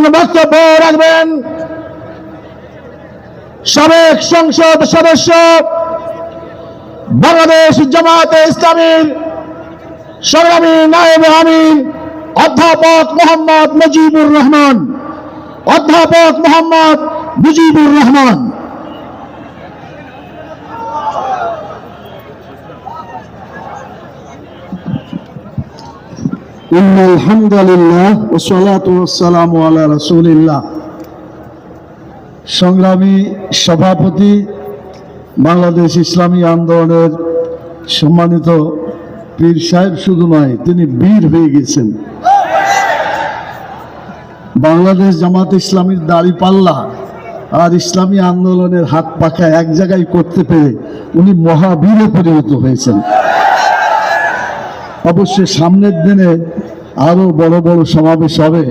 এখন বক্তব্য রাখবেন। সাবেক সংসদ সদস্য বাংলাদেশ জামাতে ইসলামীর সংগ্রামী নায়েব আমির, অধ্যাপক মোহাম্মদ মুজিবুর রহমান, অধ্যাপক মোহাম্মদ মুজিবুর রহমান। إن الحمد لله والصلاة والسلام على رسول الله সংগ্রামী সভাপতি বাংলাদেশ ইসলামী আন্দোলনের সম্মানিত পীর সাহেব শুধু নয় তিনি বীর হয়ে গেছেন বাংলাদেশ জামাত ইসলামীর দাড়ি পাল্লা আর ইসলামী আন্দোলনের হাত পাখা এক জায়গায় করতে পেরে উনি মহাবীরে পরিণত হয়েছেন অবশ্যই সামনের দিনে আরও বড় বড় সমাবেশ হবে।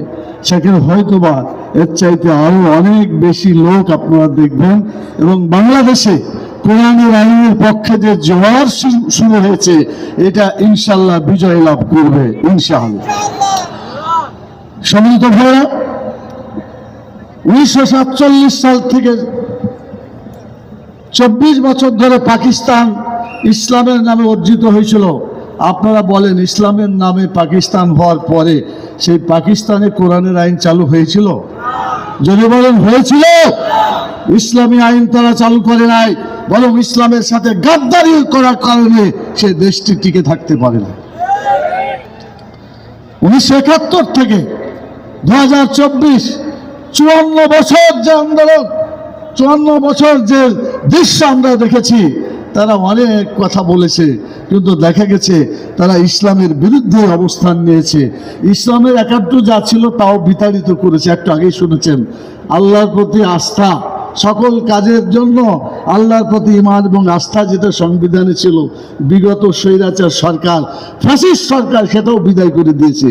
সেখানে হয়তোবা এর চাইতে আরও অনেক বেশি লোক আপনারা দেখবেন এবং বাংলাদেশে কোরআনের আইনের পক্ষে যে জোয়ার শুরু হয়েছে, এটা ইনশাল্লাহ বিজয় লাভ করবে, ইনশাআল্লাহ। সম্মিলিত ভাইরা উনিশশো সাল থেকে চব্বিশ বছর ধরে পাকিস্তান ইসলামের নামে অর্জিত হয়েছিল। আপনারা বলেন, ইসলামের নামে পাকিস্তান হওয়ার পরে সেই পাকিস্তানে কোরআনের আইন চালু হয়েছিল? যদি বলেন, হয়েছিল। ইসলামী আইন তারা চালু করে নাই, বরং ইসলামের সাথে গাদ্দারি করার কারণে সে দেশটি টিকে থাকতে পারে না উনিশশো একাত্তর থেকে দু হাজার চব্বিশ, চুয়ান্ন বছর যে আন্দোলন, চুয়ান্ন বছর যে দৃশ্য আমরা দেখেছি, তারা অনেক কথা বলেছে। কিন্তু দেখা গেছে তারা ইসলামের বিরুদ্ধে অবস্থান নিয়েছে। ইসলামের একাত্ম যা ছিল তাও বিতাড়িত করেছে। একটু আগেই শুনেছেন, আল্লাহর প্রতি আস্থা সকল কাজের জন্য আল্লাহর প্রতি ইমান এবং আস্থা যেটা সংবিধানে ছিল, বিগত স্বৈরাচার সরকার, ফ্যাসিস্ট সরকার সেটাও বিদায় করে দিয়েছে।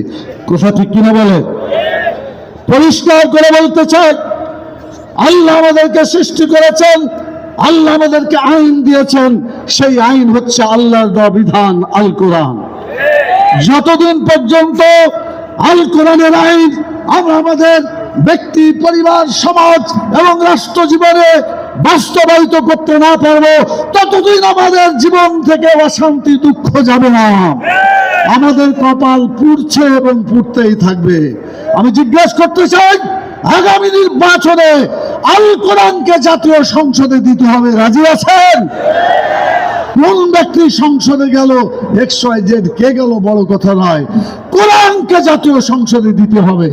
কথা ঠিক কিনা বলে? পরিষ্কার করে বলতে চাই, আল্লাহ আমাদেরকে সৃষ্টি করেছেন আল্লাহ আমাদেরকে আইন দিয়েছেন, সেই আইন হচ্ছে আল্লাহর দেওয়া বিধান আল কোরআন যতদিন পর্যন্ত আল কোরআনের আইন আমরা আমাদের ব্যক্তি, পরিবার, সমাজ এবং রাষ্ট্র জীবনে বাস্তবায়িত করতে না পারব, ততদিন আমাদের জীবন থেকে অশান্তি, দুঃখ যাবে না। আমাদের কপাল পুড়ছে এবং পুড়তেই থাকবে। আমি জিজ্ঞেস করতে চাই আগামী নির্বাচনে আল কোরআনকে জাতীয় সংসদে দিতে হবে। রাজি আছেন? কোন ব্যক্তি সংসদে গেল কে গেল বড় কথা নয়। কোরআনকে জাতীয় সংসদে দিতে হবে।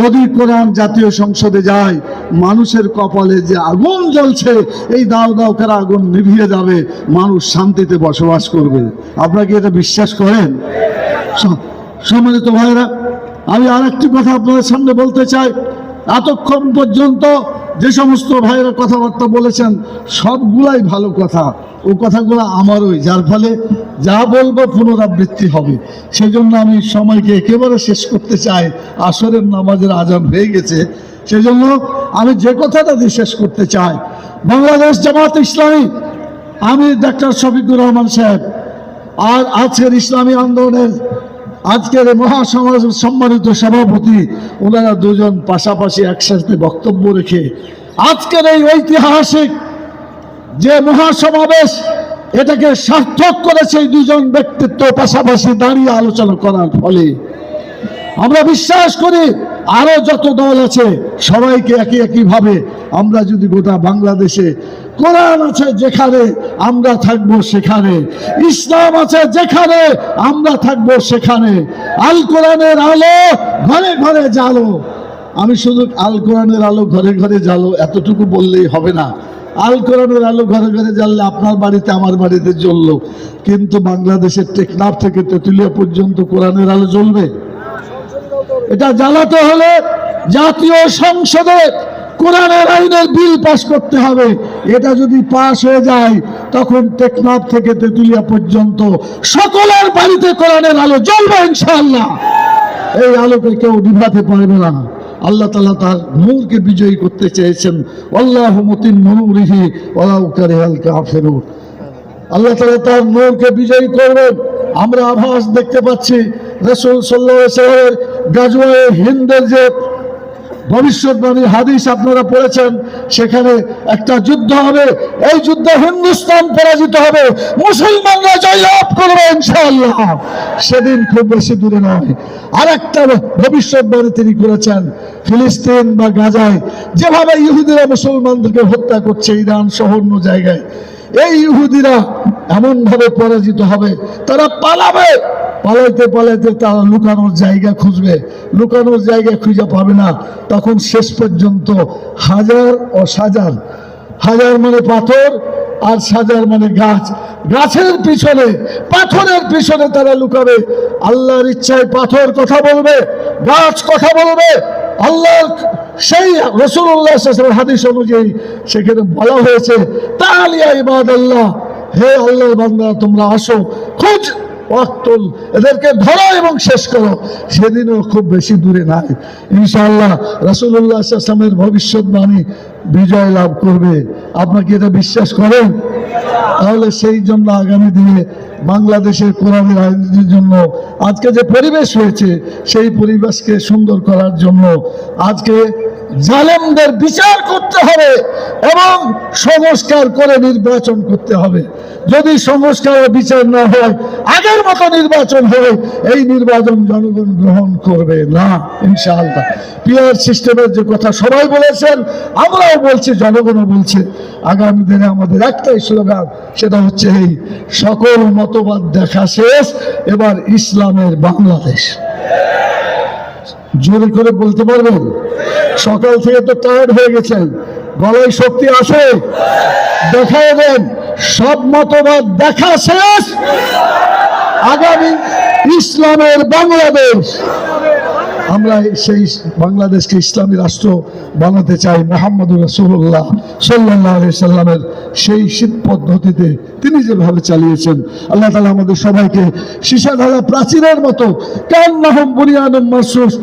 যদি কোরআন জাতীয় সংসদে যায়, মানুষের কপালে যে আগুন জ্বলছে, এই দাও দাও করে আগুন নিভিয়ে যাবে, মানুষ শান্তিতে বসবাস করবে। আপনারা কি এটা বিশ্বাস করেন? সম্মানিত ভাইরা আমি আর একটি কথা আপনাদের সামনে বলতে চাই। এতক্ষণ পর্যন্ত যে সমস্ত ভাইয়েরা কথাবার্তা বলেছেন, সবগুলাই ভালো কথা। ও কথাগুলো আমারই, যার ফলে যা বলব পুনরাবৃত্তি হবে। সেজন্য আমি সময়কে একেবারে শেষ করতে চাই। আসরের নামাজের আজান হয়ে গেছে। সেজন্য আমি যে কথাটা দিয়ে শেষ করতে চাই, বাংলাদেশ জামাত ইসলামী, আমি ডাক্তার শফিকুর রহমান সাহেব, আর আজকের ইসলামী আন্দোলনের আজকের মহাসমাজ সম্মানিত সভাপতি, ওনারা দুজন পাশাপাশি একসাথে বক্তব্য রেখে আজকের এই ঐতিহাসিক যে মহাসমাবেশ, এটাকে সার্থক করেছে দুজন ব্যক্তিত্ব পাশাপাশি দাঁড়িয়ে আলোচনা করার ফলে আমরা বিশ্বাস করি আরও যত দল আছে, সবাইকে একই একই ভাবে আমরা যদি গোটা বাংলাদেশে কোরআন আছে যেখানে আমরা থাকব সেখানে, ইসলাম আছে যেখানে আমরা থাকব সেখানে, আল কোরআনের আলো ঘরে ঘরে জালো আমি শুধু আল কোরআনের আলো ঘরে ঘরে জালো এতটুকু বললেই হবে না। আল কোরআনের আলো ঘরে ঘরে জ্বাললে আপনার বাড়িতে আমার বাড়িতে জ্বললো। কিন্তু বাংলাদেশের টেকনাফ থেকে তেঁতুলিয়া পর্যন্ত কোরআনের আলো জ্বলবে। এটা জ্বালাতে হলে জাতীয় সংসদে কোরআনের আইনের বিল পাশ করতে হবে। এটা যদি পাশ হয়ে যায়, তখন টেকনাফ থেকে তেঁতুলিয়া পর্যন্ত সকলের বাড়িতে কোরআনের আলো জ্বলবে ইনশাআল্লাহ। এই আলোকে কেউ নিভাতে পারবে না। আল্লাহ তালা তার নূরকে বিজয়ী করতে চেয়েছেন। আল্লাহ মতিন নূরিহি ওলাউ কারিহাল কাফেরুন আল্লাহ তালা তার নূরকে বিজয়ী করবেন। আমরা আভাস দেখতে পাচ্ছি। রসুল সাল্লামের গাজওয়ায়ে হিন্দের যে ভবিষ্যৎবাণী হাদিস আপনারা পড়েছেন, সেখানে একটা যুদ্ধ হবে। এই যুদ্ধে হিন্দুস্তান পরাজিত হবে। মুসলমানরা জয়লাভ করবে ইনশাআল্লাহ। সেদিন খুব বেশি দূরে নয়। আর একটা ভবিষ্যৎবাণী তিনি করেছেন, ফিলিস্তিন বা গাজায়। যেভাবে ইহুদিরা মুসলমানদেরকে হত্যা করছে ইরান সহ অন্য জায়গায়, এই ইহুদিরা এমন ভাবে পরাজিত হবে, তারা পালাবে। পালাইতে পালাইতে তারা লুকানোর জায়গা খুঁজবে। লুকানোর জায়গা খুঁজে পাবে না। তখন শেষ পর্যন্ত হাজার ও সাজার। হাজার মানে পাথর আর সাজার মানে গাছ। গাছের পিছনে, পাথরের পিছনে তারা লুকাবে। আল্লাহর ইচ্ছায় পাথর কথা বলবে, গাছ কথা বলবে। আল্লাহর সেই রসুল্লাহ হাদিস অনুযায়ী সেখানে বলা হয়েছে, তালিয়া ইবাদ আল্লাহ হে আল্লাহর বান্দা, তোমরা আসো, খোঁজ ওয়াক্তুল এদেরকে ধরো এবং শেষ করো। সেদিনও খুব বেশি দূরে নাই। ইনশাআল্লাহ রাসূলুল্লাহ আসলামের ভবিষ্যৎবাণী বিজয় লাভ করবে। আপনাকে এটা বিশ্বাস করেন? তাহলে সেই জন্য আগামী দিনে বাংলাদেশের কোরআনের রাজনীতির জন্য আজকে যে পরিবেশ হয়েছে, সেই পরিবেশকে সুন্দর করার জন্য আজকে জালেমদের বিচার করতে হবে এবং সংস্কার করে নির্বাচন করতে হবে। যদি সংস্কার বিচার না হয়, আগের মতো নির্বাচন হবে এই নির্বাচন জনগণ গ্রহণ করবে না, ইনশাআল্লাহ। পিয়ার সিস্টেমের যে কথা সবাই বলেছেন, আমরাও বলছি, জনগণও বলছে। আগামী দিনে আমাদের একটাই স্লোগান, সেটা হচ্ছে এই, সকল মতবাদ দেখা শেষ, এবার ইসলামের বাংলাদেশ। জোরে করে বলতে পারবেন? সকাল থেকে তো টায়ার্ড হয়ে গেছেন। গলায় শক্তি আছে? দেখায় দেন। সব মতবাদ দেখা শেষ। আগামী ইসলামের বাংলাদেশ। আমরা সেই বাংলাদেশকে ইসলামী রাষ্ট্র বানাতে চাই মোহাম্মদ রসুল্লাহ সাল্লাহ সাল্লামের সেই শীত পদ্ধতিতে। তিনি যেভাবে চালিয়েছেন, আল্লাহ তালা আমাদের সবাইকে সীসাঢালা প্রাচীরের মতো কেন নাহম বুনিয়ানম মাসুস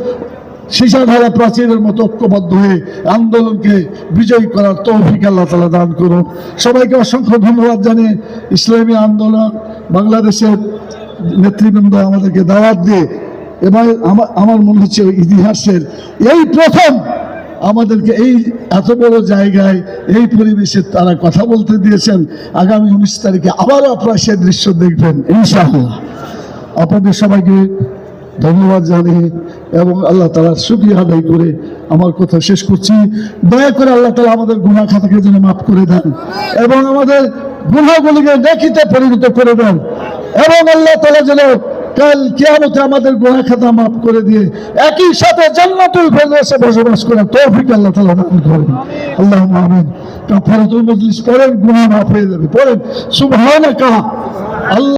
সীসাঢালা প্রাচীরের মতো ঐক্যবদ্ধ হয়ে আন্দোলনকে বিজয়ী করার তৌফিক আল্লাহ তালা দান করুন সবাইকে অসংখ্য ধন্যবাদ জানিয়ে ইসলামী আন্দোলন বাংলাদেশের নেতৃবৃন্দ আমাদেরকে দাওয়াত দিয়ে এবার আমার আমার মনে হচ্ছে ইতিহাসের এই প্রথম আমাদেরকে এই এত বড় জায়গায়, এই পরিবেশে তারা কথা বলতে দিয়েছেন। আগামী উনিশ তারিখে আবারও আপনারা সে দৃশ্য দেখবেন, ইনশাআল্লাহ। আপনাদের সবাইকে ধন্যবাদ জানিয়ে এবং আল্লাহ তালা সুখী আদায় করে আমার কথা শেষ করছি। দয়া করে আল্লাহ তালা আমাদের গুণা খাতাকে যেন মাফ করে দেন এবং আমাদের গুণাগুলিকে দেখিতে পরিণত করে দেন এবং আল্লাহ তালা যেন কাল কিয়ামতে আমাদের গুনাহ খাতা মাফ করে দিয়ে একই সাথে জান্নাতুল ফেরদৌসে বসবাস করার তৌফিক আল্লাহ তাআলা দান করেন। আল্লাহুম্মা আমিন। কাফারাতুল মজলিস পড়েন, গুনাহ মাফ হয়ে যাবে। পড়েন, সুবহানাকা। আল্লাহ